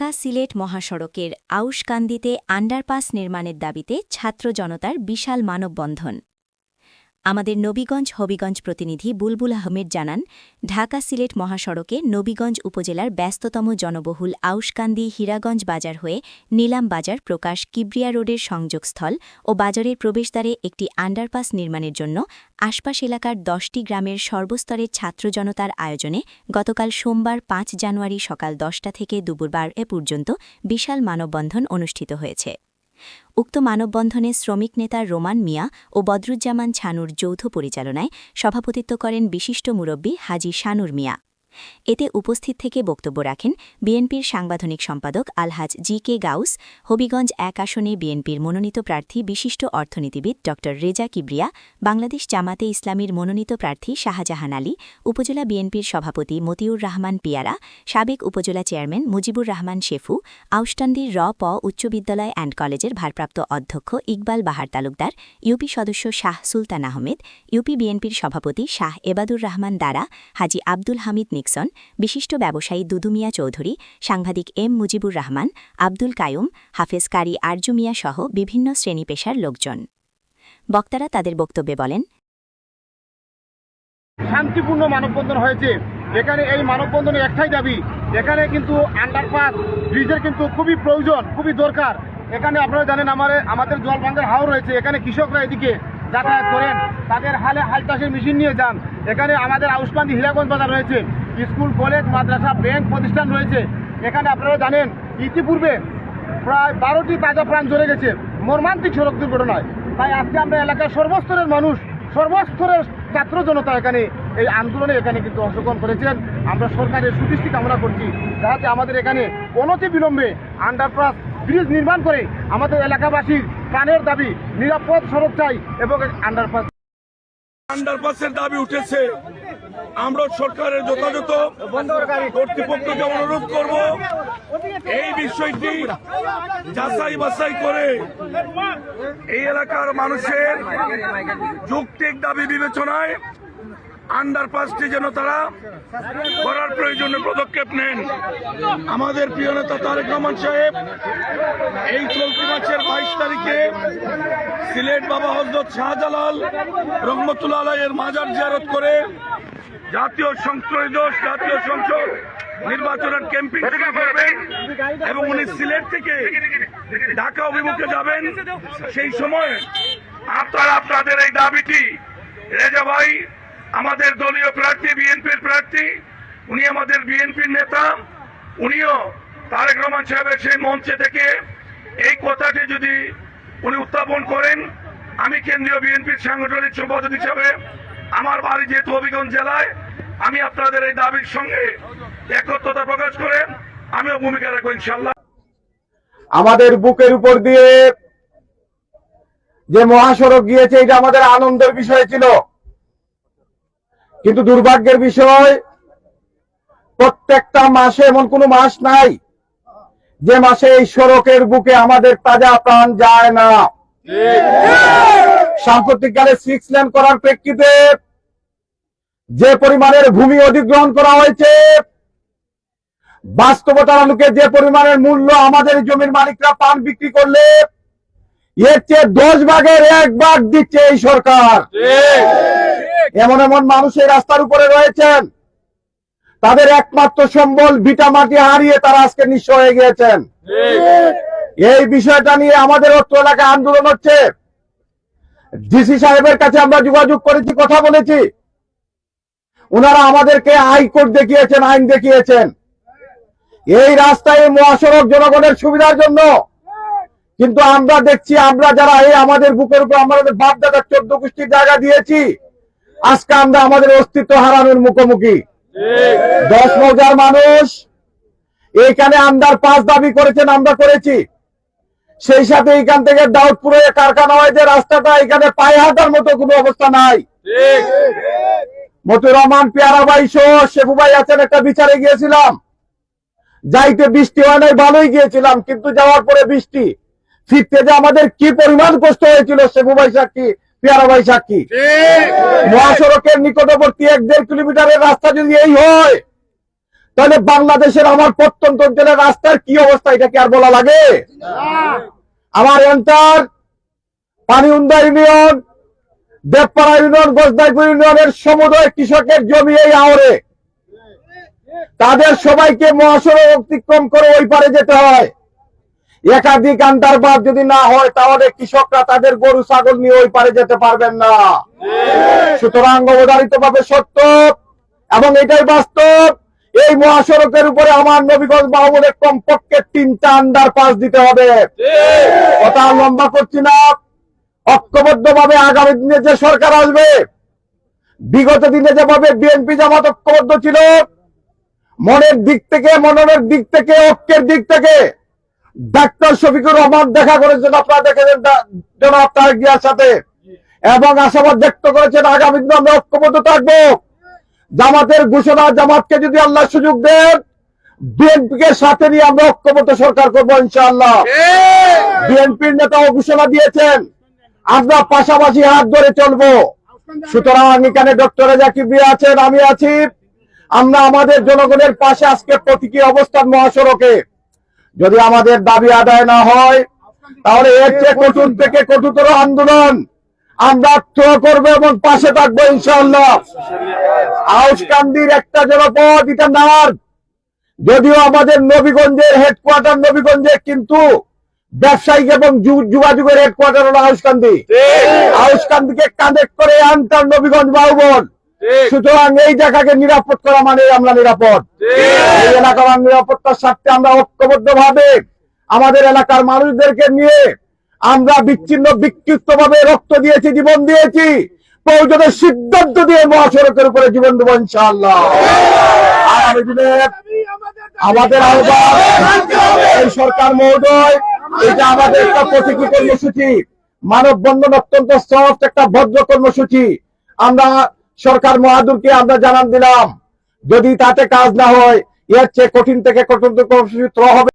ঢাকা সিলেট মহাসড়কের আউশকান্দিতে আন্ডারপাস নির্মাণের দাবিতে ছাত্র জনতার বিশাল মানববন্ধন। আমাদের নবীগঞ্জ হবিগঞ্জ প্রতিনিধি বুলবুল আহমেদ জানান, ঢাকা সিলেট মহাসড়কে নবীগঞ্জ উপজেলার ব্যস্ততম জনবহুল আউশকান্দি হীরাগঞ্জ বাজার হয়ে নীলাম বাজার প্রকাশ কিবরিয়া রোডের সংযোগস্থল ও বাজারের প্রবেশদ্বারে একটি আন্ডারপাস নির্মাণের জন্য আশপাশ এলাকার দশটি গ্রামের সর্বস্তরের ছাত্র জনতার আয়োজনে গতকাল সোমবার পাঁচ জানুয়ারি সকাল দশটা থেকে দুপুর এ পর্যন্ত বিশাল মানববন্ধন অনুষ্ঠিত হয়েছে। উক্ত মানববন্ধনে শ্রমিক নেতা রোমান মিয়া ও বদরুজ্জামান ছানুর যৌথ পরিচালনায় সভাপতিত্ব করেন বিশিষ্ট মুরব্বী হাজি শানুর মিয়া। এতে উপস্থিত থেকে বক্তব্য রাখেন বিএনপির সাংবাদিক সম্পাদক আলহাজ জি কে গাউস, হবিগঞ্জ এক আসনে বিএনপির মনোনীত প্রার্থী বিশিষ্ট অর্থনীতিবিদ ড রেজা কিবরিয়া, বাংলাদেশ জামাতে ইসলামীর মনোনীত প্রার্থী শাহজাহান আলী, উপজেলা বিএনপির সভাপতি মতিউর রহমান পিয়ারা, সাবেক উপজেলা চেয়ারম্যান মুজিবুর রহমান শেফু আউস্টান্দির র প উচ্চ বিদ্যালয় অ্যান্ড কলেজের ভারপ্রাপ্ত অধ্যক্ষ ইকবাল বাহার তালুকদার, ইউপি সদস্য শাহ সুলতান আহমেদ, ইউপি বিএনপির সভাপতি শাহ এবাদুর রহমান দারা, হাজি আব্দুল হামিদ নিক্সন, বিশিষ্ট ব্যবসায়ী দুদুমিয়া চৌধুরী, সাংবাদিক এম মুজিবুর রহমান, আব্দুল কায়ুম হাফেজ কারি আরজু মিয়া সহ বিভিন্ন শ্রেণি পেশার লোকজন। বক্তারা তাদের বক্তব্যে বলেন, শান্তিপূর্ণ মানববন্ধন হয়েছে। এখানে এই মানববন্ধনে একটাই দাবি, এখানে কিন্তু আন্ডারপাস ব্রিজের কিন্তু খুবই প্রয়োজন, খুবই দরকার। এখানে আপনারা জানেন আমার, আমাদের জলভাঙ্গের হাও রয়েছে। এখানে কৃষকরা এদিকে যাতায়াত করেন, তাদের হালে হাল চাষের মেশিন নিয়ে যান। এখানে আমাদের আউসকান্দি হীরাগঞ্জ বাজার রয়েছে, স্কুল কলেজ মাদ্রাসা ব্যাংক প্রতিষ্ঠান রয়েছে। এখানে আপনারা জানেন, ইতিপূর্বে প্রায় বারোটি তাজা প্রাণ জ্বলে গেছে। মর্মান্তিক সড়ক দুর্ঘটনায়। তাই আজকে আমরা এলাকার সর্বস্তরের মানুষ, সর্বস্তরের ছাত্র জনতা এখানে এই আন্দোলনে এখানে কিন্তু অংশগ্রহণ করেছেন। আমরা সরকারের সুদৃষ্টি কামনা করছি, যাতে আমাদের এখানে অনতি বিলম্বে আন্ডারপাস ব্রিজ নির্মাণ করে আমাদের এলাকাবাসীর প্রাণের দাবি নিরাপদ সড়ক চাই এবং আন্ডারপাস আন্ডারপাসের দাবি উঠেছে। আমরা সরকারের যথাযথ কর্তৃপক্ষকে অনুরোধ করব, এই বিষয়টি যাচাই বাছাই করে এই এলাকার মানুষের যৌক্তিক দাবি বিবেচনায় আন্ডারপাসটি যেন তারা করার প্রয়োজনে পদক্ষেপ নেন। আমাদের প্রিয় নেতা তারেক রহমান সাহেব, এই চলতি মাসের বাইশ তারিখে সিলেট বাবা হজরত শাহজালাল রহমতুল্লাহ আলাইয়ের মাজার জিয়ারত করে জাতীয় সংত্রয়োদশ জাতীয় সংসদ নির্বাচনের ক্যাম্পিং করবেন এবং উনি সিলেট থেকে ঢাকা অভিমুখে যাবেন। সেই সময় আপনারা আপনাদের এই দাবিটি, রেজা ভাই আমাদের দলীয় প্রার্থী, বিএনপির প্রার্থী, উনি আমাদের বিএনপির নেতা, উনিও তারেক রহমান সাহেবের সেই মঞ্চে থেকে এই কথাটি যদি উনি উত্থাপন করেন, আমি কেন্দ্রীয় বিএনপির সাংগঠনিক সম্পাদক হিসাবে আমার বাড়ি যেহেতু হবিগঞ্জ জেলায়, আমি আপনাদের এই দাবির সঙ্গে একত্রতা প্রকাশ করে আমিও ভূমিকা রাখব ইনশাল্লাহ আমাদের বুকের উপর দিয়ে যে মহাসড়ক গিয়েছে, এটা আমাদের আনন্দের বিষয় ছিল। কিন্তু দুর্ভাগ্যের বিষয়, প্রত্যেকটা মাসে এমন কোনো মাস নাই যে মাসে এই সড়কের বুকে আমাদের তাজা প্রাণ যায় না। সাম্প্রতিককালে সিক্স লেন করার প্রেক্ষিতে যে পরিমাণের ভূমি অধিগ্রহণ করা হয়েছে, বাস্তবতার আলোকে যে পরিমাণের মূল্য আমাদের জমির মালিকরা পান বিক্রি করলে, এর চেয়ে দশ ভাগের এক ভাগ দিচ্ছে এই সরকার। এমন এমন মানুষ এই রাস্তার উপরে রয়েছেন। তাদের একমাত্র সম্বল ভিটা মাটি হারিয়ে তারা আজকে নিঃস্ব হয়ে গিয়েছেন। এই বিষয়টা নিয়ে আমাদের অত্র এলাকায় আন্দোলন হচ্ছে। ডিসি সাহেবের কাছে আমরা যোগাযোগ করেছি কথা বলেছি। ওনারা আমাদেরকে হাইকোর্ট দেখিয়েছেন আইন দেখিয়েছেন। এই রাস্তায় মহাসড়ক জনগণের সুবিধার জন্য। কিন্তু আমরা দেখছি আমরা যারা এই আমাদের বুকের উপর আমাদের বাপ দাদার চোদ্দ গোষ্ঠীর জায়গা দিয়েছি আজকে আমরা আমাদের অস্তিত্ব হারানোর মুখোমুখি। দশ মৌজার মানুষ, এইখানে আন্ডার পাস দাবি করেছেন, আমরা করেছি। সেই সাথে এইখান থেকে দাউদপুরে কারখানা হয় যে রাস্তাটা এখানে পায়ে হাঁটার মতো কোনো অবস্থা নাই। মতুর রহমান, পেয়ারা ভাই সহ শেফু ভাই আছেন, একটা বিচারে গিয়েছিলাম। যাইতে বৃষ্টি হয় নাই, ভালোই গিয়েছিলাম, কিন্তু যাওয়ার পরে বৃষ্টি। ফিরতে যে আমাদের কি পরিমাণ কষ্ট হয়েছিল, শেফু ভাই সাক্ষী। পেয়ারা ভাই সাক্ষী। মহাসড়কের নিকটবর্তী এক দেড় কিলোমিটারের রাস্তা যদি এই হয় তাহলে বাংলাদেশের আমার প্রত্যন্ত অঞ্চলের রাস্তার কি অবস্থা এটা কি আর বলা লাগে? আমার এন্টার পানিউন্দা ইউনিয়ন দেবপাড়া ইউনিয়ন গোসদাইপুর ইউনিয়নের সমুদয় কৃষকের জমি এই আওরে। তাদের সবাইকে মহাসড়ক অতিক্রম করে ওই পারে যেতে হয়। একাধিক আন্ডারবাদ যদি না হয়, তাহলে কৃষকরা তাদের গরু, ছাগল নিয়ে ওই পারে যেতে পারবেন না। সুতরাং অবধারিত ভাবে সত্য এবং এটাই বাস্তব, এই মহাসড়কের উপরে আমার নবীগঞ্জ বাহুবলের কমপক্ষে তিনটা আন্ডার পাস দিতে হবে। কথা লম্বা করছি না। ঐক্যবদ্ধ ভাবে আগামী দিনে যে সরকার আসবে, বিগত দিনে যেভাবে বিএনপি জামাত ঐক্যবদ্ধ ছিল, মনের দিক থেকে মননের দিক থেকে, ঐক্যের দিক থেকে ডাক্তার শফিকুর রহমান দেখা করেছেন, আপনারা দেখেছেন জনাব তারেক সাথে। এবং আশাবাদ ব্যক্ত করেছেন, আগামী দিনে আমরা ঐক্যবদ্ধ থাকব। জামাতের ঘোষণা, জামাতকে যদি আল্লাহ সুযোগ দেন, বিএনপিকে সাথে নিয়ে আমরা ঐক্যবদ্ধ সরকার করব ইনশাআল্লাহ। বিএনপির নেতাও ঘোষণা দিয়েছেন, আমরা পাশাপাশি হাত ধরে চলবো। সুতরাং এখানে ডক্টর জাকিবি আছেন, আমি আছি। আমরা আমাদের জনগণের পাশে আজকে প্রতীকী অবস্থান মহাসড়কে। যদি আমাদের দাবি আদায় না হয় তাহলে এর চেয়ে কঠোর থেকে কঠোরতর আন্দোলন আমরা করব এবং পাশে থাকব ইনশাআল্লাহ। আউসকান্দির একটা জনপদ এটা নার। যদিও আমাদের নবীগঞ্জের হেডকোয়ার্টার নবীগঞ্জে কিন্তু ব্যবসায়িক এবং যোগাযোগের হেডকোয়ার্টার হলো হাউসকান্দি। হাউসকান্দিকে কানেক্ট করে আনতার নবীগঞ্জ বাহুবল সুতরাং এই জায়গাকে নিরাপদ করা মানে আমরা নিরাপদ। এই এলাকার নিরাপত্তার স্বার্থে আমরা ঐক্যবদ্ধ ভাবে আমাদের এলাকার মানুষদেরকে নিয়ে আমরা বিচ্ছিন্ন বিক্ষিপ্ত ভাবে রক্ত দিয়েছি জীবন দিয়েছি। সিদ্ধান্ত দিয়ে মহাসড়কের উপরে জীবন দেবো ইনশাআল্লাহ। আগামী দিনে আমাদের আহ্বান এই সরকার মহোদয় এটা আমাদের একটা প্রতীকী কর্মসূচি মানববন্ধন অত্যন্ত সফট একটা ভদ্র কর্মসূচি। আমরা সরকার মহাদুরকে আমরা জানান দিলাম। যদি তাতে কাজ না হয়, এর চেয়ে কঠিন থেকে কঠিন হবে।